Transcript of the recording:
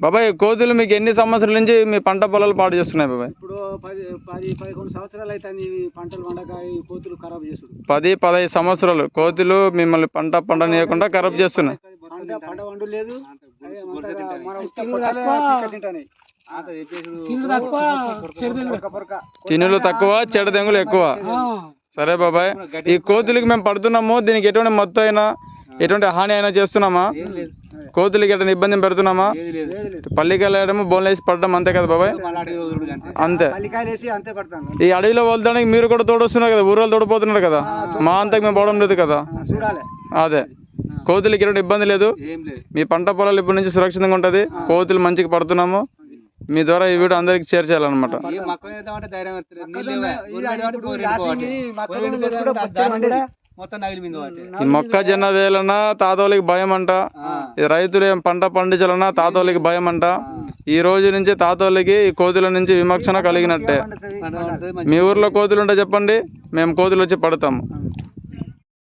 బాబాయ్ కోతులు మీకు ఎన్ని సంవత్సరాల నుంచి మీ పంట పొలాలు పాడు చేస్తున్నాయి బాబాయ్? ఇప్పుడు పది పది పదకొండు సంవత్సరాలు అయితే పంటలు కోతులు ఖరాబ్ చేసుడు పది పదహైదు సంవత్సరాలు కోతులు మిమ్మల్ని పంట పండనీయకుండా ఖరాబ్ చేస్తున్నాయి. పంట పంట వండు లేదు. తినులు తక్కువ చెడ తెంగులు ఎక్కువ. సరే బాబాయ్ ఈ కోతులకి మేము పడుతున్నాము దీనికి ఎటువంటి మొత్తం అయినా ఎటువంటి హాని అయినా చేస్తున్నామా? కోతులకి ఎటువంటి ఇబ్బంది పెడుతున్నామా. పల్లికాయలు వేయడము బోన్లు వేసి పడడం అంతే కదా బాబాయ్? అంతే. ఈ అడవిలో వదలడానికి మీరు కూడా తోడొస్తున్నారు కదా ఊరోళ్ళు తోడిపోతున్నారు కదా? మా అంతకు మేము పోవడం లేదు కదా? అదే. కోతులకి ఎటువంటి ఇబ్బంది లేదు. మీ పంట పొలాలు ఇప్పటి నుంచి సురక్షితంగా ఉంటుంది. కోతులు మంచిగా పడుతున్నాము. మీ ద్వారా ఈ వీడియో అందరికి షేర్ చేయాలన్నమాట. మొక్కజొన్న వేలన తాతోళ్ళకి భయం అంట ఈ రైతులు ఏం పంట పండించాలన్నా తాతోళ్ళకి భయం అంట ఈ రోజు నుంచి తాతోళ్ళకి ఈ కోతుల నుంచి విమోచన కలిగినట్టే. మీ ఊర్లో కోతులు ఉంటే చెప్పండి మేము కోతులు వచ్చి పడతాము.